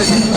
ಬಂಧುಗಳು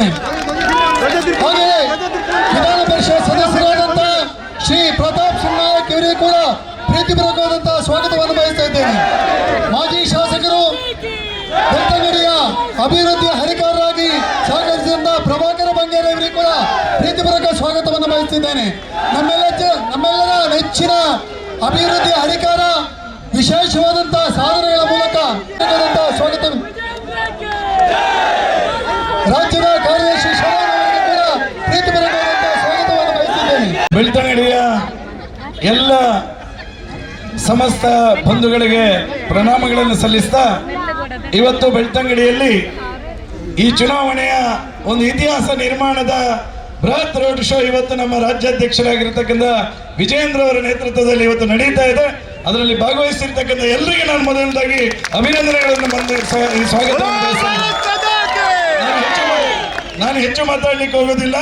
ಹಾಗೆ ವಿಧಾನ ಪರಿಷತ್ ಸದಸ್ಯರಾದಂತ ಶ್ರೀ ಪ್ರತಾಪ್ ಸಿಂಗ್ ಇವರಿಗೆ ಕೂಡ ಪ್ರೀತಿಪೂರ್ವಕವಾದಂತಹ ಸ್ವಾಗತವನ್ನು ಬಯಸ್ತಾ ಇದ್ದೇನೆ ಮಾಜಿ ಶಾಸಕರು ಬೆಳ್ತಂಗಡಿಯ ಅಭಿವೃದ್ಧಿಯ ಹರಿಕಾರರಾಗಿ ಸಹಕರಿಸಿದಂತ ಪ್ರಭಾಕರ ಬಂಗೇರ ಇವರಿಗೆ ಕೂಡ ಪ್ರೀತಿಪೂರ್ವಕ ಸ್ವಾಗತವನ್ನು ಬಯಸ್ತಿದ್ದೇನೆ ನಮ್ಮೆಲ್ಲ ನಮ್ಮೆಲ್ಲರ ನೆಚ್ಚಿನ ಅಭಿವೃದ್ಧಿಯ ಹರಿಕಾರ ವಿಶೇಷವಾದಂತಹ ಸಾಧನೆಗಳ ಮೂಲಕ ಸ್ವಾಗತ ರಾಜ್ಯದ ಕಾರ್ಯದರ್ಶಿ ಶರಣ ಅವರಿಗೆ ಕೂಡ ಪ್ರೀತಿಪೂರ್ವಕವಾದಂತಹ ಸ್ವಾಗತವನ್ನು ಬಯಸಿದ್ದೇನೆ ಬೆಳ್ತಂಗಡಿಯ ಎಲ್ಲ ಸಮಸ್ತ ಬಂಧುಗಳಿಗೆ ಪ್ರಣಾಮಗಳನ್ನು ಸಲ್ಲಿಸ್ತಾ ಇವತ್ತು ಬೆಳ್ತಂಗಡಿಯಲ್ಲಿ ಈ ಚುನಾವಣೆಯ ಒಂದು ಇತಿಹಾಸ ನಿರ್ಮಾಣದ ಬೃಹತ್ ರೋಡ್ ಶೋ ಇವತ್ತು ನಮ್ಮ ರಾಜ್ಯಾಧ್ಯಕ್ಷರಾಗಿರ್ತಕ್ಕಂಥ ವಿಜೇಂದ್ರ ಅವರ ನೇತೃತ್ವದಲ್ಲಿ ಇವತ್ತು ನಡೀತಾ ಇದೆ. ಅದರಲ್ಲಿ ಭಾಗವಹಿಸಿರ್ತಕ್ಕಂಥ ಎಲ್ಲರಿಗೆ ನಾನು ಮೊದಲನೇದಾಗಿ ಅಭಿನಂದನೆಗಳನ್ನು ಬಂದು ಸ್ವ- ಈ ಸ್ವಾಗತವನ್ನು ಬಯಸ್ತೇನೆ. ನಾನು ಹೆಚ್ಚು ಮಾತಾಡಲಿಕ್ಕೆ ನಾನು ಹೆಚ್ಚು ಮಾತಾಡ್ಲಿಕ್ಕೆ ಹೋಗೋದಿಲ್ಲ.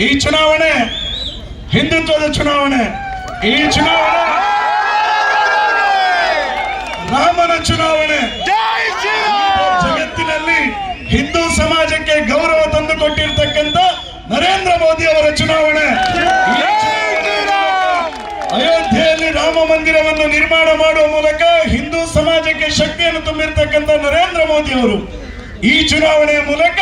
ಈ ಚುನಾವಣೆ ಹಿಂದುತ್ವದ ಚುನಾವಣೆ. ಈ ಚುನಾವಣೆ ರಾಮನ ಚುನಾವಣೆ. ಜಗತ್ತಿನಲ್ಲಿ ಹಿಂದೂ ಸಮಾಜಕ್ಕೆ ಗೌರವ ತಂದು ಕೊಟ್ಟಿರ್ತಕ್ಕಂಥ ನರೇಂದ್ರ ಮೋದಿ ಅವರ ಚುನಾವಣೆ. ಅಯೋಧ್ಯೆಯಲ್ಲಿ ರಾಮ ಮಂದಿರವನ್ನು ನಿರ್ಮಾಣ ಮಾಡುವ ಮೂಲಕ ಹಿಂದೂ ಸಮಾಜಕ್ಕೆ ಶಕ್ತಿಯನ್ನು ತುಂಬಿರ್ತಕ್ಕಂಥ ನರೇಂದ್ರ ಮೋದಿ ಅವರು ಈ ಚುನಾವಣೆಯ ಮೂಲಕ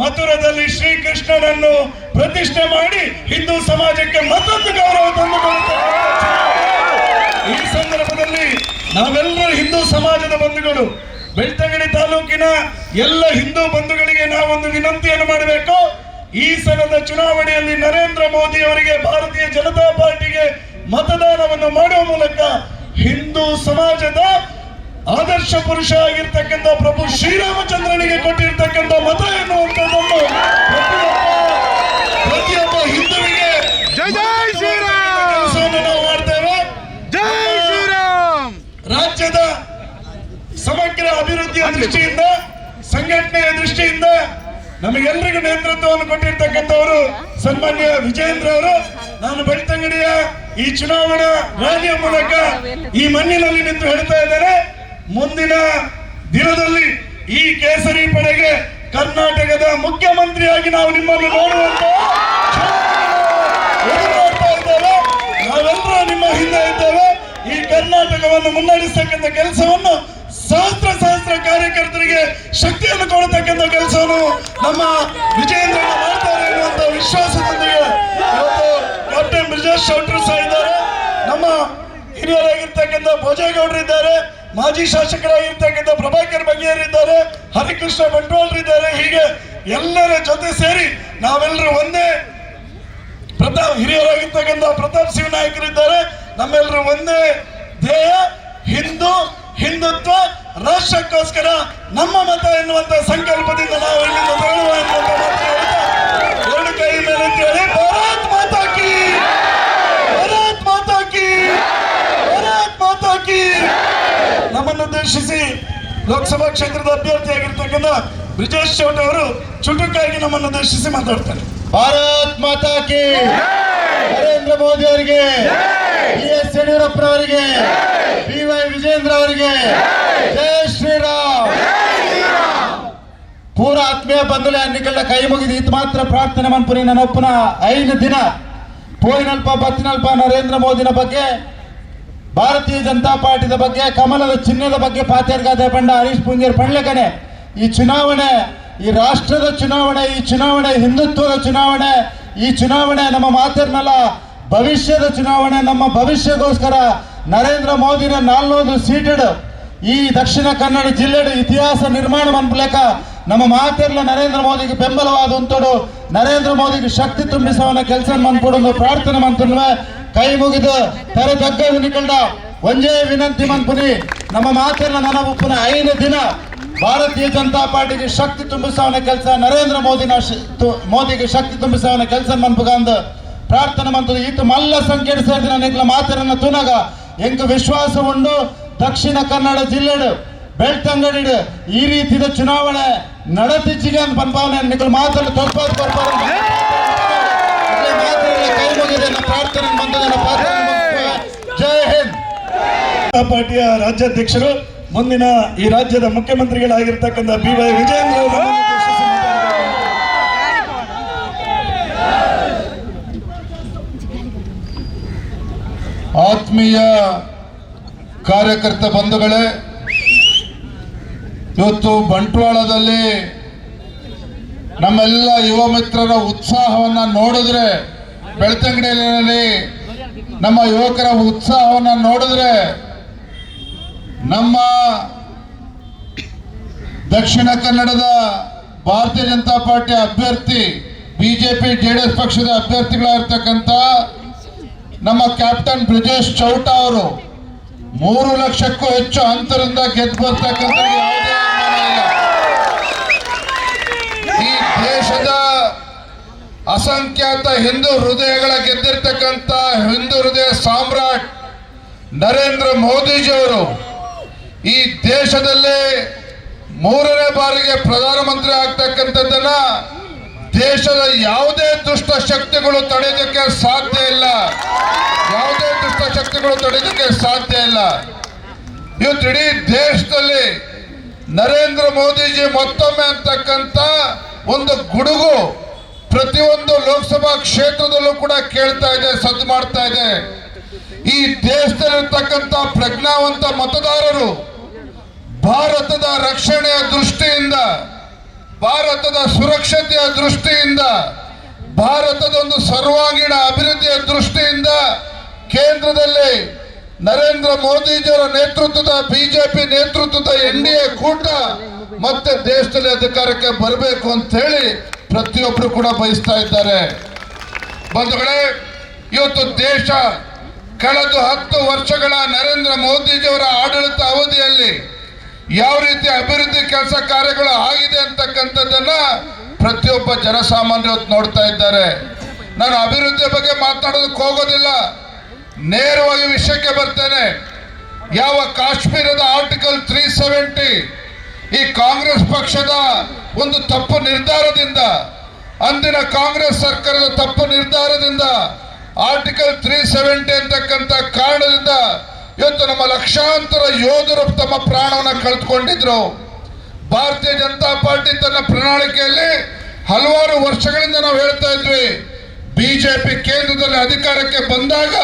ಮಥುರದಲ್ಲಿ ಶ್ರೀಕೃಷ್ಣನನ್ನು ಪ್ರತಿಷ್ಠೆ ಮಾಡಿ ಹಿಂದೂ ಸಮಾಜಕ್ಕೆ ಮತ್ತೊಂದು ಗೌರವ ತಂದು ಈ ಸಂದರ್ಭದಲ್ಲಿ ನಾವೆಲ್ಲರೂ ಹಿಂದೂ ಸಮಾಜದ ಬಂಧುಗಳು. ಬೆಳ್ತಂಗಡಿ ತಾಲೂಕಿನ ಎಲ್ಲ ಹಿಂದೂ ಬಂಧುಗಳಿಗೆ ನಾವೊಂದು ವಿನಂತಿಯನ್ನು ಮಾಡಬೇಕು. ಈ ಸಲದ ಚುನಾವಣೆಯಲ್ಲಿ ನರೇಂದ್ರ ಮೋದಿ ಅವರಿಗೆ ಭಾರತೀಯ ಜನತಾ ಪಾರ್ಟಿಗೆ ಮತದಾನವನ್ನು ಮಾಡುವ ಮೂಲಕ ಹಿಂದೂ ಸಮಾಜದ ಆದರ್ಶ ಪುರುಷ ಆಗಿರ್ತಕ್ಕಂಥ ಪ್ರಭು ಶ್ರೀರಾಮಚಂದ್ರನಿಗೆ ಕೊಟ್ಟಿರ್ತಕ್ಕಂಥ ಮತ ಎನ್ನುವಂಥದ್ದನ್ನು ಪ್ರತಿಯೊಬ್ಬ ಹಿಂದುವಿಗೆ ಕೆಲಸವನ್ನು ನಾವು ಮಾಡ್ತೇವೆ ರಾಜ್ಯದ ಸಮಗ್ರ ಅಭಿವೃದ್ಧಿಯ ದೃಷ್ಟಿಯಿಂದ ಸಂಘಟನೆಯ ದೃಷ್ಟಿಯಿಂದ ನಮಗೆಲ್ಲರಿಗೂ ನೇತೃತ್ವವನ್ನು ಕೊಟ್ಟಿರ್ತಕ್ಕಂಥವರು ಸನ್ಮಾನ್ಯ ವಿಜಯೇಂದ್ರ ಅವರು. ನಾನು ಬೆಳ್ತಂಗಡಿಯ ಈ ಚುನಾವಣಾ ರ್ಯಾಲಿಯ ಮೂಲಕ ಈ ಮಣ್ಣಿನಲ್ಲಿ ನಿಂತು ಹೇಳ್ತಾ ಇದ್ದಾರೆ ಮುಂದಿನ ದಿನದಲ್ಲಿ ಈ ಕೇಸರಿ ಪಡೆಗೆ ಕರ್ನಾಟಕದ ಮುಖ್ಯಮಂತ್ರಿಯಾಗಿ ನಾವು ನಿಮ್ಮನ್ನು ನೋಡುವಂತ ನಾವೆಲ್ಲರೂ ನಿಮ್ಮ ಹಿಂದೆ ಇದ್ದೇವೆ. ಈ ಕರ್ನಾಟಕವನ್ನು ಮುನ್ನಡೆಸತಕ್ಕಂಥ ಕೆಲಸವನ್ನು ಸಹಸ್ರ ಸಹಸ್ರ ಕಾರ್ಯಕರ್ತರಿಗೆ ಶಕ್ತಿಯನ್ನು ಕೊಡತಕ್ಕಂಥ ಕೆಲಸವನ್ನು ನಮ್ಮ ವಿಜಯೇಂದ್ರ ಮಾಡ್ತಾರೆ ಎನ್ನುವಂತ ವಿಶ್ವಾಸದೊಂದಿಗೆ ಕ್ಯಾಪ್ಟನ್ ಬ್ರಿಜೇಶ್ ಶೆಟ್ಟರು ಸಹ ಇದ್ದಾರೆ. ನಮ್ಮ ಹಿರಿಯರಾಗಿರ್ತಕ್ಕಂಥ ಭೋಜೇಗೌಡರು ಇದ್ದಾರೆ. ಮಾಜಿ ಶಾಸಕರಾಗಿರ್ತಕ್ಕಂಥ ಪ್ರಭಾಕರ್ ಬಗೆಯರಿದ್ದಾರೆ ಹರಿಕೃಷ್ಣ ಬಂಟ್ವಾಳರಿದ್ದಾರೆ ಹೀಗೆ ಎಲ್ಲರ ಜೊತೆ ಸೇರಿ ನಾವೆಲ್ಲರೂ ಒಂದೇ ಪ್ರತಾಪ್ ಹಿರಿಯರಾಗಿರ್ತಕ್ಕಂಥ ಪ್ರತಾಪ್ ಸಿಂಹ ನಾಯಕರಿದ್ದಾರೆ ನಮ್ಮೆಲ್ಲರೂ ಒಂದೇ ಧ್ಯೇಯ, ಹಿಂದೂ, ಹಿಂದುತ್ವ, ರಾಷ್ಟ್ರಕ್ಕೋಸ್ಕರ ನಮ್ಮ ಮತ ಎನ್ನುವಂತ ಸಂಕಲ್ಪದಿಂದ ನಾವು ಎರಡು ಕೈ ಮೇಲೆ ಭಾರತ್ ಮಾತಾ ಕಿ! ಭಾರತ್ ಮಾತಾ ಕಿ! ಭಾರತ್ ಮಾತಾ ಕಿ! ನಮ್ಮನ್ನು ಉದ್ದೇಶಿಸಿ ಲೋಕಸಭಾ ಕ್ಷೇತ್ರದ ಅಭ್ಯರ್ಥಿಯಾಗಿರ್ತಕ್ಕಂಥ ಬ್ರಿಜೇಶ್ ಚೌಟ ಅವರು ಚುಟುಕಾಗಿ ನಮ್ಮನ್ನು ಉದ್ದೇಶಿಸಿ ಮಾತಾಡ್ತಾರೆ. ಭಾರತ್ ಮಾತಾ ಕಿ ನರೇಂದ್ರ ಮೋದಿ ಅವರಿಗೆ ಬಿ ಎಸ್ ಯಡಿಯೂರಪ್ಪನವರಿಗೆ ಬಿ ವೈ ವಿಜೇಂದ್ರ ಅವರಿಗೆ ಜೈ! ಶ್ರೀರಾಮ್! ಪೂರ ಆತ್ಮೀಯ ಬಂಧುಲೆ ಅನ್ನಿಕಲ್ಲ ಕೈ ಮುಗಿದು ಇದು ಮಾತ್ರ ಪ್ರಾರ್ಥನೆ ಮನ್ಪುರಿ ನನ್ನೊಪ್ಪನ ಐದು ದಿನ. ಪೋಯಿನಲ್ಪ ಬತ್ತಿನಲ್ಪ ನರೇಂದ್ರ ಮೋದಿನ ಬಗ್ಗೆ ಭಾರತೀಯ ಜನತಾ ಪಾರ್ಟಿದ ಬಗ್ಗೆ, ಕಮಲದ ಚಿಹ್ನದ ಬಗ್ಗೆ ಪಾತೇರ್ಗಾದೆ ಬಂಡ ಹರೀಶ್ ಪುಂಗೇರ್ ಪಣ್ಲೆಕನೆ ಈ ಚುನಾವಣೆ, ಈ ರಾಷ್ಟ್ರದ ಚುನಾವಣೆ, ಈ ಚುನಾವಣೆ ಹಿಂದುತ್ವದ ಚುನಾವಣೆ, ಈ ಚುನಾವಣೆ ನಮ್ಮ ಮಾತಿರ್ನಲ್ಲ, ಭವಿಷ್ಯದ ಚುನಾವಣೆ, ನಮ್ಮ ಭವಿಷ್ಯಕ್ಕೋಸ್ಕರ ನರೇಂದ್ರ ಮೋದಿನ ನಾಲ್ನೂರು ಸೀಟೆಡ್ ಈ ದಕ್ಷಿಣ ಕನ್ನಡ ಜಿಲ್ಲೆಯ ಇತಿಹಾಸ ನಿರ್ಮಾಣ ಮನ್ಪಲೇಕ ನಮ್ಮ ಮಾತೆರ್ಲ ನರೇಂದ್ರ ಮೋದಿಗೆ ಬೆಂಬಲವಾದ ಉಂಟೋಡು ನರೇಂದ್ರ ಮೋದಿಗೆ ಶಕ್ತಿ ತುಂಬಿಸವನ ಕೆಲಸ ಮಾಡ್ಕೊಡೋದು ಪ್ರಾರ್ಥನೆ ಮಂತನ್ವೆ ಕೈ ಮುಗಿದು ತರ ತಗ್ಗ ನಿಕಂಡ ಒಂಜೇ ವಿನಂತಿ ಮನ್ಪುನಿ, ನಮ್ಮ ಮಾತಿನ ನನ್ನ ಉಪ್ಪುನ ಐದು ದಿನ ಭಾರತೀಯ ಜನತಾ ಪಾರ್ಟಿಗೆ ಶಕ್ತಿ ತುಂಬಿಸವನ ಕೆಲಸ ನರೇಂದ್ರ ತು- ಮೋದಿಗೆ ಶಕ್ತಿ ತುಂಬಿಸವನ ಕೆಲಸ ಮನ್ಪುಗಂದು ಪ್ರಾರ್ಥನೆ ಮಂತ್ರಿ ಇತ್ತು ಮಲ್ಲ ಸಂಖ್ಯೆ ಸೇರಿದ ನನಗೆ ಮಾತಿನ ತುನಗ ಎಂಕ ವಿಶ್ವಾಸ ಉಂಡು, ದಕ್ಷಿಣ ಕನ್ನಡ ಜಿಲ್ಲೆಡು ಬೆಳ್ತಂಗಡಿ ಈ ರೀತಿಯ ಚುನಾವಣೆ ನಡತಿಚ್ಚಿಗೆ ಅಂತ ಪನ್ಪಾವನೆ ನಿಗಳು ಮಾತನ್ನು ಕೈ ಮುಗಿದೆ ಪ್ರಾರ್ಥನೆ ಜೈ ಹಿಂದ್. ಪಾರ್ಟಿಯ ರಾಜ್ಯಾಧ್ಯಕ್ಷರು ಮುಂದಿನ ಈ ರಾಜ್ಯದ ಮುಖ್ಯಮಂತ್ರಿಗಳಾಗಿರ್ತಕ್ಕಂಥ ಬಿ ವೈ ವಿಜಯೇಂದ್ರ ಆತ್ಮೀಯ ಕಾರ್ಯಕರ್ತ ಬಂಧುಗಳೇ ಇವತ್ತು ಬಂಟ್ವಾಳದಲ್ಲಿ ನಮ್ಮೆಲ್ಲ ಯುವ ಮಿತ್ರರ ಉತ್ಸಾಹವನ್ನ ನೋಡಿದ್ರೆ ಬೆಳ್ತಂಗಡಿಯಲ್ಲಿ ನಮ್ಮ ಯುವಕರ ಉತ್ಸಾಹವನ್ನು ನೋಡಿದ್ರೆ ನಮ್ಮ ದಕ್ಷಿಣ ಕನ್ನಡದ ಭಾರತೀಯ ಜನತಾ ಪಾರ್ಟಿ ಅಭ್ಯರ್ಥಿ, ಬಿಜೆಪಿ, ಜೆಡಿಎಸ್ ಪಕ್ಷದ ಅಭ್ಯರ್ಥಿಗಳಾಗಿರ್ತಕ್ಕಂಥ ನಮ್ಮ ಕ್ಯಾಪ್ಟನ್ ಬ್ರಿಜೇಶ್ ಚೌಟ ಅವರು ಮೂರು ಲಕ್ಷಕ್ಕೂ ಹೆಚ್ಚು ಅಂತರದಿಂದ ಗೆದ್ದು ಬರ್ತಕ್ಕಂಥ ಯಾವುದೇ ಅನುಮಾನ ಇಲ್ಲ ಈ ದೇಶದ ಅಸಂಖ್ಯಾತ ಹಿಂದೂ ಹೃದಯಗಳ ಗೆದ್ದಿರ್ತಕ್ಕಂಥ ಹಿಂದೂ ಹೃದಯ ಸಾಮ್ರಾಟ್ ನರೇಂದ್ರ ಮೋದಿಜಿಯವರು ಈ ದೇಶದಲ್ಲಿ ಮೂರನೇ ಬಾರಿಗೆ ಪ್ರಧಾನಮಂತ್ರಿ ಆಗ್ತಕ್ಕಂಥದ್ದನ್ನ ದೇಶದ ಯಾವುದೇ ದುಷ್ಟ ಶಕ್ತಿಗಳು ತಡೆಯೋದಕ್ಕೆ ಸಾಧ್ಯ ಇಲ್ಲ. ಯಾವುದೇ ದುಷ್ಟ ಶಕ್ತಿಗಳು ತಡೆಯೋದಕ್ಕೆ ಸಾಧ್ಯ ಇಲ್ಲ. ಇವತ್ತು ಇಡೀ ದೇಶದಲ್ಲಿ ನರೇಂದ್ರ ಮೋದಿಜಿ ಮತ್ತೊಮ್ಮೆ ಅಂತಕ್ಕಂಥ ಒಂದು ಗುಡುಗು ಪ್ರತಿಯೊಂದು ಲೋಕಸಭಾ ಕ್ಷೇತ್ರದಲ್ಲೂ ಕೂಡ ಕೇಳ್ತಾ ಇದೆ, ಸದ್ದು ಮಾಡ್ತಾ ಇದೆ. ಈ ದೇಶದಲ್ಲಿರ್ತಕ್ಕಂಥ ಪ್ರಜ್ಞಾವಂತ ಮತದಾರರು ಭಾರತದ ರಕ್ಷಣೆಯ ದೃಷ್ಟಿಯಿಂದ, ಭಾರತದ ಸುರಕ್ಷತೆಯ ದೃಷ್ಟಿಯಿಂದ ಭಾರತದ ಒಂದು ಸರ್ವಾಂಗೀಣ ಅಭಿವೃದ್ಧಿಯ ದೃಷ್ಟಿಯಿಂದ ಕೇಂದ್ರದಲ್ಲಿ ನರೇಂದ್ರ ಮೋದಿಜಿಯವರ ನೇತೃತ್ವದ, ಬಿಜೆಪಿ ನೇತೃತ್ವದ ಎನ್ ಡಿ ಎ ಕೂಟ ಮತ್ತೆ ದೇಶದಲ್ಲಿ ಅಧಿಕಾರಕ್ಕೆ ಬರಬೇಕು ಅಂತ ಹೇಳಿ ಪ್ರತಿಯೊಬ್ಬರು ಕೂಡ ಬಯಸ್ತಾ ಇದ್ದಾರೆ. ಬಂಧುಗಳೇ, ಇವತ್ತು ದೇಶ ಕಳೆದ ಹತ್ತು ವರ್ಷಗಳ ನರೇಂದ್ರ ಮೋದಿಜಿಯವರ ಆಡಳಿತ ಅವಧಿಯಲ್ಲಿ ಯಾವ ರೀತಿ ಅಭಿವೃದ್ಧಿ ಕೆಲಸ ಕಾರ್ಯಗಳು ಆಗಿದೆ ಅಂತಕ್ಕಂಥದ್ದನ್ನ ಪ್ರತಿಯೊಬ್ಬ ಜನಸಾಮಾನ್ಯ ನೋಡ್ತಾ ಇದ್ದಾರೆ. ನಾನು ಅಭಿವೃದ್ಧಿ ಬಗ್ಗೆ ಮಾತನಾಡೋದಕ್ಕೆ ಹೋಗೋದಿಲ್ಲ. ನೇರವಾಗಿ ವಿಷಯಕ್ಕೆ ಬರ್ತೇನೆ. ಯಾವ ಕಾಶ್ಮೀರದ ಆರ್ಟಿಕಲ್ ತ್ರೀ ಸೆವೆಂಟಿ ಈ ಕಾಂಗ್ರೆಸ್ ಪಕ್ಷದ ಒಂದು ತಪ್ಪು ನಿರ್ಧಾರದಿಂದ, ಅಂದಿನ ಕಾಂಗ್ರೆಸ್ ಸರ್ಕಾರದ ತಪ್ಪು ನಿರ್ಧಾರದಿಂದ ಆರ್ಟಿಕಲ್ ತ್ರೀ ಸೆವೆಂಟಿ ಅಂತಕ್ಕಂಥ ಕಾರಣದಿಂದ ಇವತ್ತು ನಮ್ಮ ಲಕ್ಷಾಂತರ ಯೋಧರು ತಮ್ಮ ಪ್ರಾಣವನ್ನು ಕಳೆದುಕೊಂಡಿದ್ರು. ಭಾರತೀಯ ಜನತಾ ಪಾರ್ಟಿ ತನ್ನ ಪ್ರಣಾಳಿಕೆಯಲ್ಲಿ ಹಲವಾರು ವರ್ಷಗಳಿಂದ ನಾವು ಹೇಳ್ತಾ ಇದ್ವಿ, ಬಿಜೆಪಿ ಕೇಂದ್ರದಲ್ಲಿ ಅಧಿಕಾರಕ್ಕೆ ಬಂದಾಗ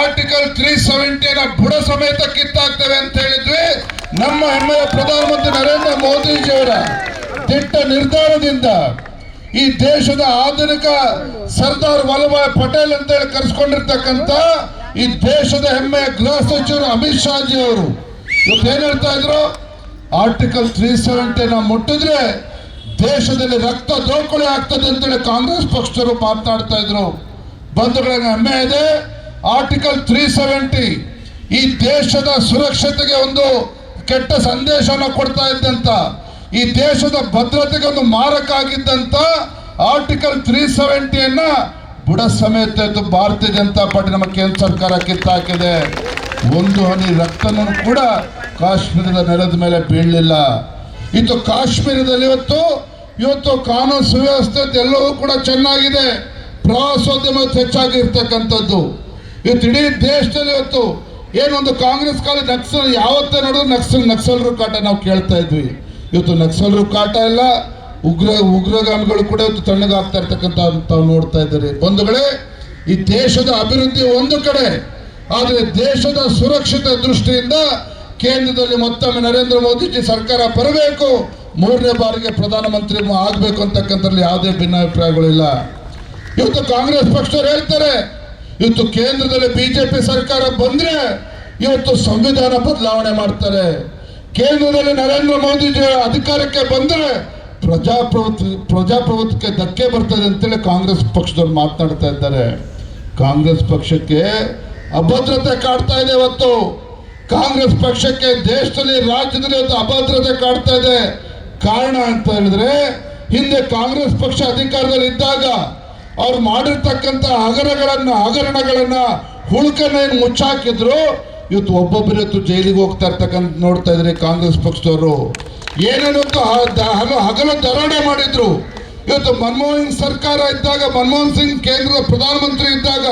ಆರ್ಟಿಕಲ್ ತ್ರೀ ಸೆವೆಂಟಿನ ಬುಡ ಸಮೇತ ಕಿತ್ತಾಕ್ತೇವೆ ಅಂತ ಹೇಳಿದ್ವಿ. ನಮ್ಮ ಹೆಮ್ಮೆಯ ಪ್ರಧಾನಮಂತ್ರಿ ನರೇಂದ್ರ ಮೋದಿಜಿಯವರ ದಿಟ್ಟ ನಿರ್ಧಾರದಿಂದ ಈ ದೇಶದ ಆಧುನಿಕ ಸರ್ದಾರ್ ವಲ್ಲಭಾಯ್ ಪಟೇಲ್ ಅಂತ ಹೇಳಿ ಕರೆಸ್ಕೊಂಡಿರ್ತಕ್ಕಂಥ ಈ ದೇಶದ ಹೆಮ್ಮೆಯ ಗೃಹ ಸಚಿವರು ಅಮಿತ್ ಶಾಜಿ ಅವರು. ಇವತ್ತು ಏನ್ ಹೇಳ್ತಾ ಇದ್ರು? ಆರ್ಟಿಕಲ್ ತ್ರೀ ಸೆವೆಂಟಿನ ಮುಟ್ಟಿದ್ರೆ ದೇಶದಲ್ಲಿ ರಕ್ತ ದೋಕುಳಿ ಆಗ್ತದೆ ಅಂತೇಳಿ ಕಾಂಗ್ರೆಸ್ ಪಕ್ಷದವರು ಮಾತನಾಡ್ತಾ ಇದ್ರು. ಬಂಧುಗಳಿಗೆ ಹೆಮ್ಮೆ ಇದೆ. ಆರ್ಟಿಕಲ್ ತ್ರೀ ಸೆವೆಂಟಿ ಈ ದೇಶದ ಸುರಕ್ಷತೆಗೆ ಒಂದು ಕೆಟ್ಟ ಸಂದೇಶವನ್ನು ಕೊಡ್ತಾ ಇದ್ದಂತ, ಈ ದೇಶದ ಭದ್ರತೆಗೆ ಒಂದು ಮಾರಕ ಆಗಿದ್ದಂತ ಆರ್ಟಿಕಲ್ ತ್ರೀ ಸೆವೆಂಟಿಯನ್ನ ಬುಡ ಸಮೇತ ಭಾರತೀಯ ಜನತಾ ಪಾರ್ಟಿ ನಮ್ಮ ಕೇಂದ್ರ ಸರ್ಕಾರ ಕಿತ್ತಾಕಿದೆ. ಒಂದು ಹನಿ ರಕ್ತನೂ ಕೂಡ ಕಾಶ್ಮೀರದ ನೆಲದ ಮೇಲೆ ಬೀಳಲಿಲ್ಲ. ಇದು ಕಾಶ್ಮೀರದಲ್ಲಿ ಇವತ್ತು ಇವತ್ತು ಕಾನೂನು ಸುವ್ಯವಸ್ಥೆ ಎಲ್ಲವೂ ಕೂಡ ಚೆನ್ನಾಗಿದೆ. ಪ್ರವಾಸೋದ್ಯಮ ಹೆಚ್ಚಾಗಿರ್ತಕ್ಕಂಥದ್ದು ಇವತ್ತು ಇಡೀ ದೇಶದಲ್ಲಿ ಇವತ್ತು ಏನೊಂದು ಕಾಂಗ್ರೆಸ್ ಕಾಲ ನಕ್ಸಲ್, ಯಾವತ್ತೇ ನೋಡಿದ್ರು ನಕ್ಸಲ್, ನಕ್ಸಲರು ಕಾಟ ನಾವು ಕೇಳ್ತಾ ಇದ್ವಿ. ಇವತ್ತು ನಕ್ಸಲರು ಕಾಟ ಇಲ್ಲ, ಉಗ್ರ, ಉಗ್ರಗಾಮಿಗಳು ಕೂಡ ಇವತ್ತು ತಣ್ಣಗಾಗ್ತಾ ಇರ್ತಕ್ಕಂಥ ತಾವು ನೋಡ್ತಾ ಇದ್ದಾರೆ. ಬಂಧುಗಳೇ, ಈ ದೇಶದ ಅಭಿವೃದ್ಧಿ ಒಂದು ಕಡೆ, ಆದರೆ ದೇಶದ ಸುರಕ್ಷತೆ ದೃಷ್ಟಿಯಿಂದ ಕೇಂದ್ರದಲ್ಲಿ ಮತ್ತೊಮ್ಮೆ ನರೇಂದ್ರ ಮೋದಿಜಿ ಸರ್ಕಾರ ಬರಬೇಕು, ಮೂರನೇ ಬಾರಿಗೆ ಪ್ರಧಾನಮಂತ್ರಿ ಆಗಬೇಕು ಅಂತಕ್ಕಂಥದ್ರಲ್ಲಿ ಯಾವುದೇ ಭಿನ್ನಾಭಿಪ್ರಾಯಗಳಿಲ್ಲ. ಇವತ್ತು ಕಾಂಗ್ರೆಸ್ ಪಕ್ಷದವ್ರು ಹೇಳ್ತಾರೆ, ಇವತ್ತು ಕೇಂದ್ರದಲ್ಲಿ ಬಿಜೆಪಿ ಸರ್ಕಾರ ಬಂದ್ರೆ ಇವತ್ತು ಸಂವಿಧಾನ ಬದಲಾವಣೆ ಮಾಡ್ತಾರೆ. ಕೇಂದ್ರದಲ್ಲಿ ನರೇಂದ್ರ ಮೋದಿಜಿ ಅಧಿಕಾರಕ್ಕೆ ಬಂದರೆ ಪ್ರಜಾಪ್ರಭುತ್ವ, ಪ್ರಜಾಪ್ರಭುತ್ವಕ್ಕೆ ಧಕ್ಕೆ ಬರ್ತದೆ ಅಂತೇಳಿ ಕಾಂಗ್ರೆಸ್ ಪಕ್ಷದವ್ರು ಮಾತನಾಡ್ತಾ ಇದ್ದಾರೆ. ಕಾಂಗ್ರೆಸ್ ಪಕ್ಷಕ್ಕೆ ಅಭದ್ರತೆ ಕಾಡ್ತಾ ಇದೆ ಇವತ್ತು. ಕಾಂಗ್ರೆಸ್ ಪಕ್ಷಕ್ಕೆ ದೇಶದಲ್ಲಿ, ರಾಜ್ಯದಲ್ಲಿ ಇವತ್ತು ಅಭದ್ರತೆ ಕಾಡ್ತಾ ಇದೆ. ಕಾರಣ ಅಂತ ಹೇಳಿದ್ರೆ, ಹಿಂದೆ ಕಾಂಗ್ರೆಸ್ ಪಕ್ಷ ಅಧಿಕಾರದಲ್ಲಿ ಇದ್ದಾಗ ಅವ್ರು ಮಾಡಿರ್ತಕ್ಕಂಥ ಹಗರಣಗಳನ್ನ ಹಗರಣಗಳನ್ನ ಹುಳುಕನ್ನ ಏನು ಮುಚ್ಚಾಕಿದ್ರು ಇವತ್ತು ಒಬ್ಬೊಬ್ಬರು ಇವತ್ತು ಜೈಲಿಗೆ ಹೋಗ್ತಾ ಇರ್ತಕ್ಕಂಥ ನೋಡ್ತಾ ಇದ್ರೆ ಕಾಂಗ್ರೆಸ್ ಪಕ್ಷದವರು ಏನೇನೊತ್ತು ಹಗಲು ಹಗಲು ದರೋಡೆ ಮಾಡಿದ್ರು. ಇವತ್ತು ಮನಮೋಹನ್ ಸರ್ಕಾರ ಇದ್ದಾಗ, ಮನಮೋಹನ್ ಸಿಂಗ್ ಕೇಂದ್ರದ ಪ್ರಧಾನಮಂತ್ರಿ ಇದ್ದಾಗ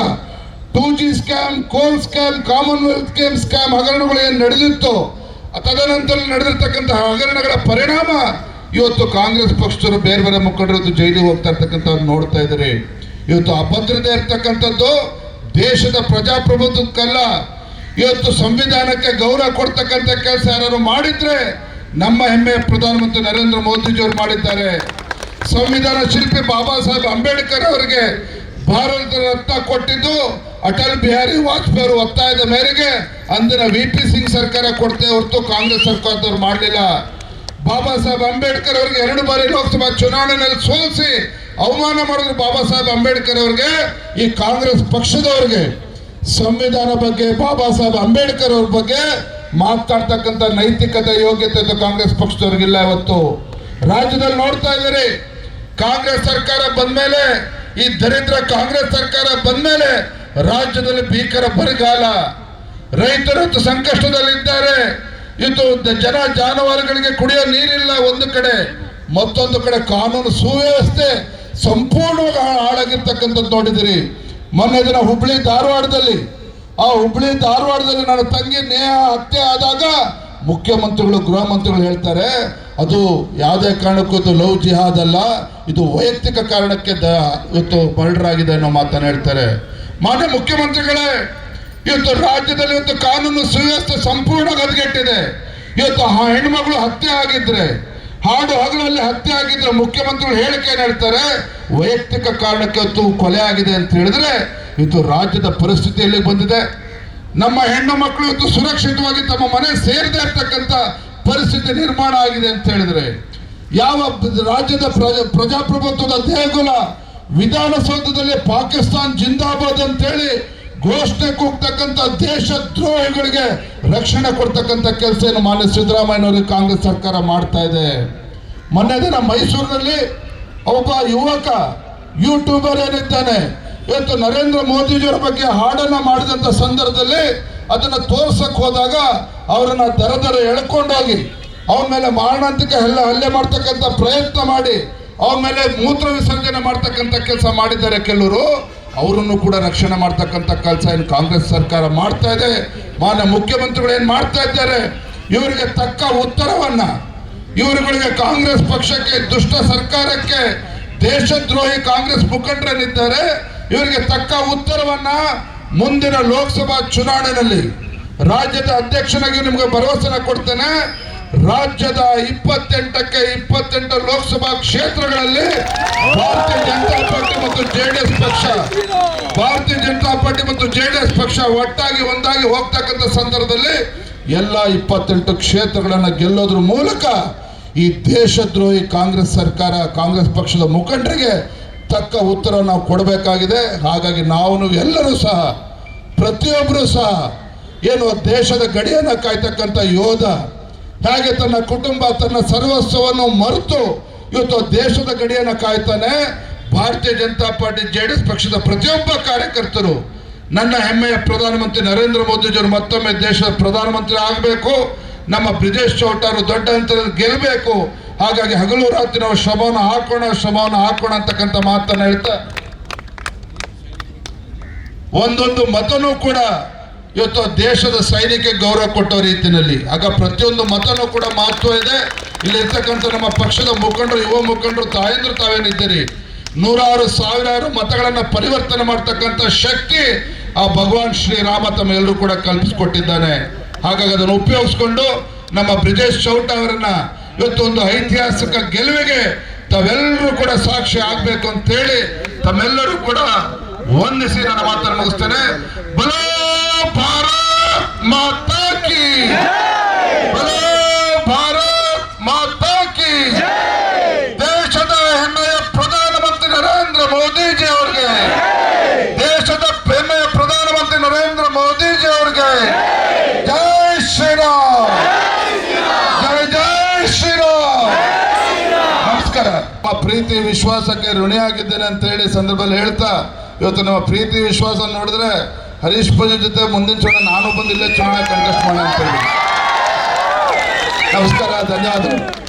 two G scam coal scam Commonwealth game scam ಹಗರಣಗಳು ಏನು ನಡೆದಿತ್ತು, ತದನಂತರ ನಡೆದಿರ್ತಕ್ಕಂಥ ಹಗರಣಗಳ ಪರಿಣಾಮ ಇವತ್ತು ಕಾಂಗ್ರೆಸ್ ಪಕ್ಷದವರು ಬೇರೆ ಬೇರೆ ಮುಖಂಡರು ಜೈಲಿಗೆ ಹೋಗ್ತಾ ಇರ್ತಕ್ಕಂಥ ನೋಡ್ತಾ ಇದ್ದಾರೆ. ಇವತ್ತು ಅಭದ್ರತೆ ಇರ್ತಕ್ಕಂಥದ್ದು ದೇಶದ ಪ್ರಜಾಪ್ರಭುತ್ವಕ್ಕಲ್ಲ. ಇವತ್ತು ಸಂವಿಧಾನಕ್ಕೆ ಗೌರವ ಕೊಡ್ತಕ್ಕಂಥ ಕೆಲಸ ಯಾರು ಮಾಡಿದ್ರೆ ನಮ್ಮ ಹೆಮ್ಮೆಯ ಪ್ರಧಾನಮಂತ್ರಿ ನರೇಂದ್ರ ಮೋದಿಜಿಯವರು ಮಾಡಿದ್ದಾರೆ. ಸಂವಿಧಾನ ಶಿಲ್ಪಿ ಬಾಬಾ ಸಾಹೇಬ್ ಅಂಬೇಡ್ಕರ್ ಅವರಿಗೆ ಭಾರತ ರತ್ನ ಕೊಟ್ಟಿದ್ದು ಅಟಲ್ ಬಿಹಾರಿ ವಾಜಪೇಯಿ ಅವರು ಒತ್ತಾಯದ ಮೇರೆಗೆ ಅಂದಿನ ವಿ ಪಿ ಸಿಂಗ್ ಸರ್ಕಾರ ಕೊಡ್ತೇವೆ ಹೊರತು ಕಾಂಗ್ರೆಸ್ ಸರ್ಕಾರದವ್ರು ಮಾಡಲಿಲ್ಲ. ಬಾಬಾ ಸಾಹೇಬ್ ಅಂಬೇಡ್ಕರ್ ಅವರಿಗೆ ಎರಡು ಬಾರಿ ಲೋಕಸಭಾ ಚುನಾವಣೆಯಲ್ಲಿ ಸೋಲಿಸಿ ಅವಮಾನ ಮಾಡಿದ್ರು ಬಾಬಾ ಸಾಹೇಬ್ ಅಂಬೇಡ್ಕರ್ ಅವರಿಗೆ, ಈ ಕಾಂಗ್ರೆಸ್ ಪಕ್ಷದವರಿಗೆ. ಸಂವಿಧಾನ ಬಗ್ಗೆ, ಬಾಬಾ ಸಾಹೇಬ್ ಅಂಬೇಡ್ಕರ್ ಅವ್ರ ಬಗ್ಗೆ ಮಾತಾಡ್ತಕ್ಕಂಥ ನೈತಿಕತೆ, ಯೋಗ್ಯತೆ ಕಾಂಗ್ರೆಸ್ ಪಕ್ಷದವ್ರಿಗಿಲ್ಲ ಇವತ್ತು. ರಾಜ್ಯದಲ್ಲಿ ನೋಡ್ತಾ ಇದ್ದೀರಿ, ಕಾಂಗ್ರೆಸ್ ಸರ್ಕಾರ ಬಂದ್ಮೇಲೆ, ಈ ದರಿದ್ರ ಕಾಂಗ್ರೆಸ್ ಸರ್ಕಾರ ಬಂದ್ಮೇಲೆ ರಾಜ್ಯದಲ್ಲಿ ಭೀಕರ ಬರಗಾಲ. ರೈತರು ಸಂಕಷ್ಟದಲ್ಲಿದ್ದಾರೆ ಇದು ಜನ ಜಾನುವಾರುಗಳಿಗೆ ಕುಡಿಯೋ ನೀರಿಲ್ಲ ಒಂದು ಕಡೆ, ಮತ್ತೊಂದು ಕಡೆ ಕಾನೂನು ಸುವ್ಯವಸ್ಥೆ ಸಂಪೂರ್ಣವಾಗಿ ಹಾಳಾಗಿರ್ತಕ್ಕಂಥದ್ದು ನೋಡಿದಿರಿ ಮೊನ್ನೆ ದಿನ ಹುಬ್ಳಿ ಧಾರವಾಡದಲ್ಲಿ, ಆ ಹುಬ್ಳಿ ಧಾರವಾಡದಲ್ಲಿ ನನ್ನ ತಂಗಿ ನೇಹ ಹತ್ಯೆ ಆದಾಗ ಮುಖ್ಯಮಂತ್ರಿಗಳು, ಗೃಹ ಮಂತ್ರಿಗಳು ಹೇಳ್ತಾರೆ, ಅದು ಯಾವುದೇ ಕಾರಣಕ್ಕೂ ಇದು ಲವ್ ಜಿಹಾದ್ ಅಲ್ಲ, ಇದು ವೈಯಕ್ತಿಕ ಕಾರಣಕ್ಕೆ ದ, ಇವತ್ತು ಬರ್ಡರ್ ಆಗಿದೆ ಅನ್ನೋ ಮಾತನ್ನು ಹೇಳ್ತಾರೆ. ಮಾನ್ಯ ಮುಖ್ಯಮಂತ್ರಿಗಳೇ, ಇವತ್ತು ರಾಜ್ಯದಲ್ಲಿ ಇವತ್ತು ಕಾನೂನು ಸುವ್ಯವಸ್ಥೆ ಸಂಪೂರ್ಣ ಗದಗೆಟ್ಟಿದೆ ಇವತ್ತು ಆ ಹೆಣ್ಮಗಳು ಹತ್ಯೆ ಆಗಿದ್ರೆ ಹಾಡು ಹಗಲಲ್ಲಿ ಹತ್ಯೆ ಆಗಿದ್ರೆ ಮುಖ್ಯಮಂತ್ರಿಗಳು ಹೇಳಿಕೆ ನೀಡ್ತಾರೆ, ವೈಯಕ್ತಿಕ ಕಾರಣಕ್ಕೆ ಅದು ಕೊಲೆ ಆಗಿದೆ ಅಂತ ಹೇಳಿದ್ರೆ ಇದು ರಾಜ್ಯದ ಪರಿಸ್ಥಿತಿಯಲ್ಲಿ ಬಂದಿದೆ? ನಮ್ಮ ಹೆಣ್ಣು ಮಕ್ಕಳು ಇವತ್ತು ಸುರಕ್ಷಿತವಾಗಿ ತಮ್ಮ ಮನೆ ಸೇರದೆ ಇರ್ತಕ್ಕಂಥ ಪರಿಸ್ಥಿತಿ ನಿರ್ಮಾಣ ಆಗಿದೆ ಅಂತ ಹೇಳಿದ್ರೆ, ಯಾವ ರಾಜ್ಯದ ಪ್ರಜಾ, ಪ್ರಜಾಪ್ರಭುತ್ವದ ದೇಗುಲ ವಿಧಾನಸೌಧದಲ್ಲಿ ಪಾಕಿಸ್ತಾನ್ ಜಿಂದಾಬಾದ್ ಅಂತೇಳಿ ಘೋಷಣೆ ಕೂಗ್ತಕ್ಕಂಥ ದೇಶ ದ್ರೋಹಿಗಳಿಗೆ ರಕ್ಷಣೆ ಕೊಡ್ತಕ್ಕಂಥ ಕೆಲಸ ಏನು ಮಾನ್ಯ ಸಿದ್ದರಾಮಯ್ಯನವರಿಗೆ ಕಾಂಗ್ರೆಸ್ ಸರ್ಕಾರ ಮಾಡ್ತಾ ಇದೆ. ಮೊನ್ನೆ ದಿನ ಮೈಸೂರಿನಲ್ಲಿ ಒಬ್ಬ ಯುವಕ ಯೂಟ್ಯೂಬರ್ ಏನಿದ್ದಾನೆ, ಇವತ್ತು ನರೇಂದ್ರ ಮೋದಿಜಿಯವರ ಬಗ್ಗೆ ಹಾಡನ್ನ ಮಾಡಿದಂಥ ಸಂದರ್ಭದಲ್ಲಿ ಅದನ್ನ ತೋರ್ಸಕ್ ಹೋದಾಗ ಅವರನ್ನ ದರ ದರ ಎಳ್ಕೊಂಡೋಗಿ ಅವನ ಮೇಲೆ ಮಾರಣಾಂತಿಕ ಹಲ್ಲೆ ಹಲ್ಲೆ ಮಾಡ್ತಕ್ಕಂಥ ಪ್ರಯತ್ನ ಮಾಡಿ ಅವನ ಮೇಲೆ ಮೂತ್ರ ವಿಸರ್ಜನೆ ಮಾಡ್ತಕ್ಕಂಥ ಕೆಲಸ ಮಾಡಿದ್ದಾರೆ ಕೆಲವರು. ಅವರನ್ನು ಕೂಡ ರಕ್ಷಣೆ ಮಾಡ್ತಕ್ಕಂಥ ಕೆಲಸ ಏನು ಕಾಂಗ್ರೆಸ್ ಸರ್ಕಾರ ಮಾಡ್ತಾ ಇದೆ? ಮಾನ್ಯ ಮುಖ್ಯಮಂತ್ರಿಗಳು ಏನು ಮಾಡ್ತಾ ಇದ್ದಾರೆ? ಇವರಿಗೆ ತಕ್ಕ ಉತ್ತರವನ್ನ ಇವರುಗಳಿಗೆ ಕಾಂಗ್ರೆಸ್ ಪಕ್ಷಕ್ಕೆ, ದುಷ್ಟ ಸರ್ಕಾರಕ್ಕೆ, ದೇಶದ್ರೋಹಿ ಕಾಂಗ್ರೆಸ್ ಮುಖಂಡರೇನಿದ್ದಾರೆ ಇವರಿಗೆ ತಕ್ಕ ಉತ್ತರವನ್ನ ಮುಂದಿನ ಲೋಕಸಭಾ ಚುನಾವಣೆಯಲ್ಲಿ ರಾಜ್ಯದ ಅಧ್ಯಕ್ಷನಾಗಿ ನಿಮಗೆ ಭರವಸೆನ ಕೊಡ್ತೇನೆ. ರಾಜ್ಯದ ಇಪ್ಪತ್ತೆಂಟಕ್ಕೆ ಇಪ್ಪತ್ತೆಂಟು ಲೋಕಸಭಾ ಕ್ಷೇತ್ರಗಳಲ್ಲಿ ಭಾರತೀಯ ಜನತಾ ಪಾರ್ಟಿ ಮತ್ತು ಜೆಡಿಎಸ್ ಪಕ್ಷ. ಭಾರತೀಯ ಜನತಾ ಪಾರ್ಟಿ ಮತ್ತು ಜೆಡಿಎಸ್ ಪಕ್ಷ ಒಟ್ಟಾಗಿ ಒಂದಾಗಿ ಹೋಗ್ತಕ್ಕಂಥ ಸಂದರ್ಭದಲ್ಲಿ ಎಲ್ಲ ಇಪ್ಪತ್ತೆಂಟು ಕ್ಷೇತ್ರಗಳನ್ನು ಗೆಲ್ಲೋದ್ರ ಮೂಲಕ ಈ ದೇಶದ್ರೋಹಿ ಕಾಂಗ್ರೆಸ್ ಸರ್ಕಾರ, ಕಾಂಗ್ರೆಸ್ ಪಕ್ಷದ ಮುಖಂಡರಿಗೆ ತಕ್ಕ ಉತ್ತರ ನಾವು ಕೊಡಬೇಕಾಗಿದೆ. ಹಾಗಾಗಿ ನಾವು ಎಲ್ಲರೂ ಸಹ ಪ್ರತಿಯೊಬ್ಬರೂ ಸಹ, ಏನು ದೇಶದ ಗಡಿಯನ್ನು ಕಾಯ್ತಕ್ಕಂಥ ಯೋಧ ಹೇಗೆ ತನ್ನ ಕುಟುಂಬ ತನ್ನ ಸರ್ವಸ್ವವನ್ನು ಮರೆತು ಇವತ್ತು ದೇಶದ ಗಡಿಯನ್ನು ಕಾಯ್ತಾನೆ, ಭಾರತೀಯ ಜನತಾ ಪಾರ್ಟಿ ಜೆ ಎಸ್ ಪಕ್ಷದ ಪ್ರತಿಯೊಬ್ಬ ಕಾರ್ಯಕರ್ತರು, ನನ್ನ ಹೆಮ್ಮೆಯ ಪ್ರಧಾನಮಂತ್ರಿ ನರೇಂದ್ರ ಮೋದಿಜಿಯವರು ಮತ್ತೊಮ್ಮೆ ದೇಶದ ಪ್ರಧಾನಮಂತ್ರಿ ಆಗಬೇಕು, ನಮ್ಮ ಬ್ರಿಜೇಶ್ ಚೌಟಾರು ದೊಡ್ಡ ಹಂತದಲ್ಲಿ ಗೆಲ್ಲಬೇಕು, ಹಾಗಾಗಿ ಹಗಲು ರಾತ್ರಿ ನಾವು ಶ್ರಮವನ್ನು ಹಾಕೋಣ ಶ್ರಮವನ್ನು ಹಾಕೋಣ ಅಂತಕ್ಕಂಥ ಮಾತನ್ನು ಹೇಳ್ತಾ, ಒಂದೊಂದು ಮತನೂ ಕೂಡ ಇವತ್ತು ದೇಶದ ಸೈನಿಕ ಗೌರವ ಕೊಟ್ಟೋ ರೀತಿಯಲ್ಲಿ ಆಗ ಪ್ರತಿಯೊಂದು ಮತನೂ ಕೂಡ ಮಹತ್ವ ಇದೆ. ಇಲ್ಲಿ ಇರ್ತಕ್ಕಂಥ ನಮ್ಮ ಪಕ್ಷದ ಮುಖಂಡರು, ಯುವ ಮುಖಂಡರು, ತಾಯಂದ್ರು ತಾವೇನಿದ್ದೀರಿ? ನೂರಾರು, ಸಾವಿರಾರು ಮತಗಳನ್ನ ಪರಿವರ್ತನೆ ಮಾಡ್ತಕ್ಕಂಥ ಶಕ್ತಿ ಆ ಭಗವಾನ್ ಶ್ರೀರಾಮ ತಮ್ಮೆಲ್ಲರೂ ಕೂಡ ಕಲ್ಪಿಸಿಕೊಟ್ಟಿದ್ದಾನೆ. ಹಾಗಾಗಿ ಅದನ್ನು ಉಪಯೋಗಿಸ್ಕೊಂಡು ನಮ್ಮ ಬ್ರಿಜೇಶ್ ಚೌಟ ಅವರನ್ನ ಇವತ್ತು ಒಂದು ಐತಿಹಾಸಿಕ ಗೆಲುವಿಗೆ ತಾವೆಲ್ಲರೂ ಕೂಡ ಸಾಕ್ಷಿ ಆಗ್ಬೇಕು ಅಂತ ಹೇಳಿ ತಮ್ಮೆಲ್ಲರೂ ಕೂಡ ವಂದಿಸಿ ನನ್ನ ಮಾತನ್ನು ಮುಗಿಸ್ತೇನೆ. ಬಲೋ ಭಾರತ್ ಮಾತಾ ಕಿ ಬಲೋ ಭಾರತ್ ಮಾತಾ ಕಿ ದೇಶದ ಹೆಮ್ಮೆಯ ಪ್ರಧಾನಮಂತ್ರಿ ನರೇಂದ್ರ ಮೋದಿಜಿ ಅವರಿಗೆ. ದೇಶದ ಹೆಮ್ಮೆಯ ಪ್ರಧಾನಮಂತ್ರಿ ನರೇಂದ್ರ ಮೋದಿಜಿ ಅವರಿಗೆ. ಜೈ! ಶ್ರೀರಾಮ್. ಜೈ ಜೈ ಶ್ರೀರಾಮ್. ನಮಸ್ಕಾರ. ನಮ್ಮ ಪ್ರೀತಿ ವಿಶ್ವಾಸಕ್ಕೆ ಋಣಿಯಾಗಿದ್ದೇನೆ ಅಂತ ಹೇಳಿ ಸಂದರ್ಭದಲ್ಲಿ ಹೇಳ್ತಾ ಇವತ್ತು ನಮ್ಮ ಪ್ರೀತಿ ವಿಶ್ವಾಸ ನೋಡಿದ್ರೆ ಹರೀಶ್ ಪೂಜೆ ಜೊತೆ ಮುಂದಿನ ಚುನಾವಣೆ ನಾನು ಬಂದಿಲ್ಲ ಚುನಾವಣೆ ಕಂಟೆಸ್ಟ್ ಮಾಡಿ ಅಂತ ಹೇಳಿ. ನಮಸ್ಕಾರ ಧನ್ಯವಾದಗಳು.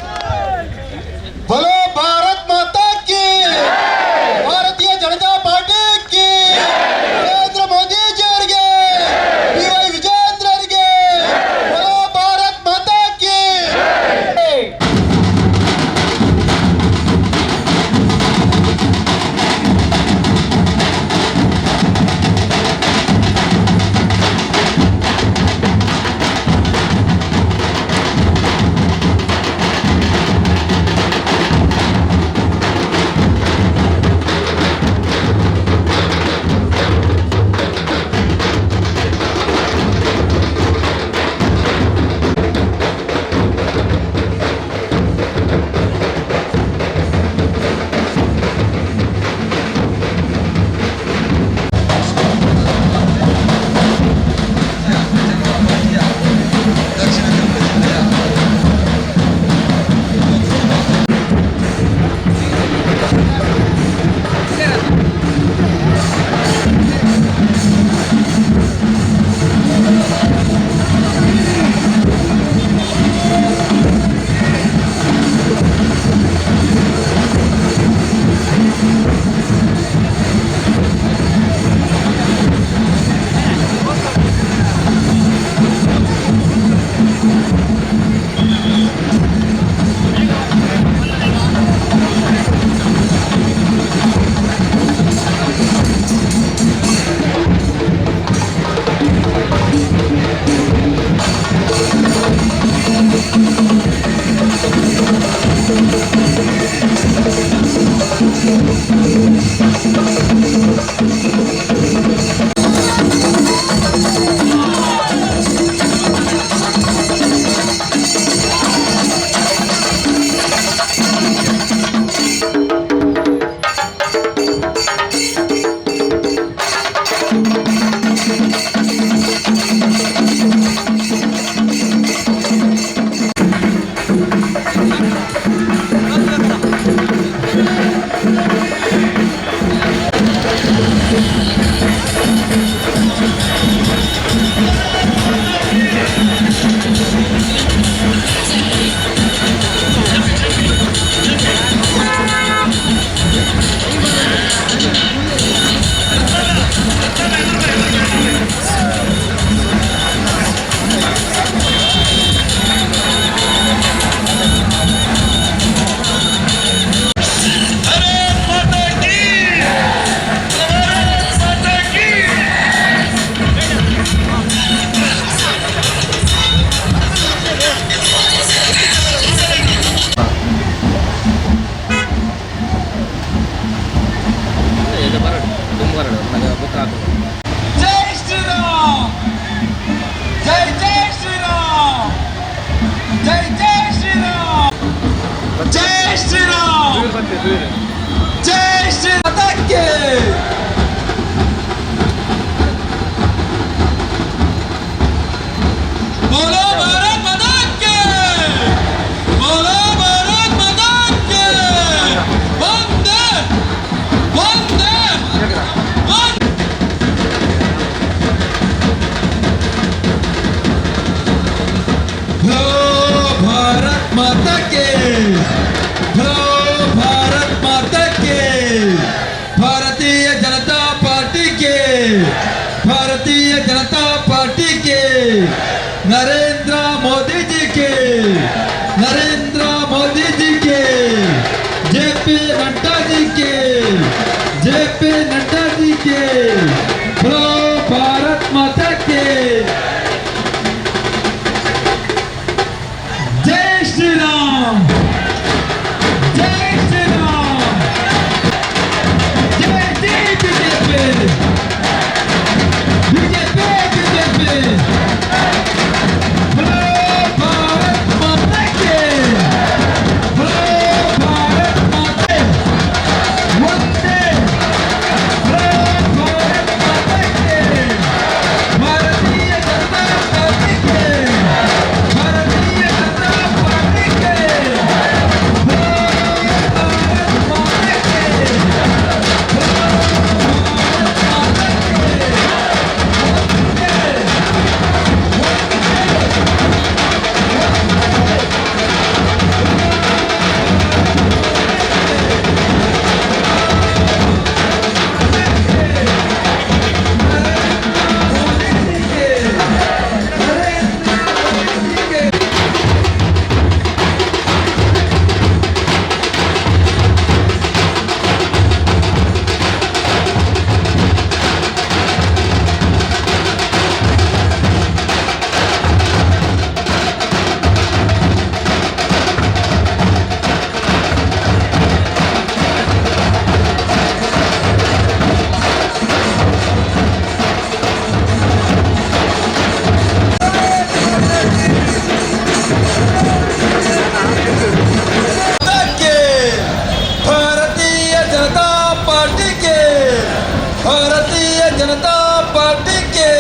ಭಾರತೀಯ ಜನತಾ ಪಾರ್ಟಿಗೆ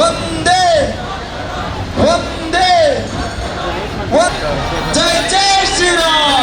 ಒಂದೇ ಒಂದೇ ಜೈ ಜೈ ಶ್ರೀರಾಮ್.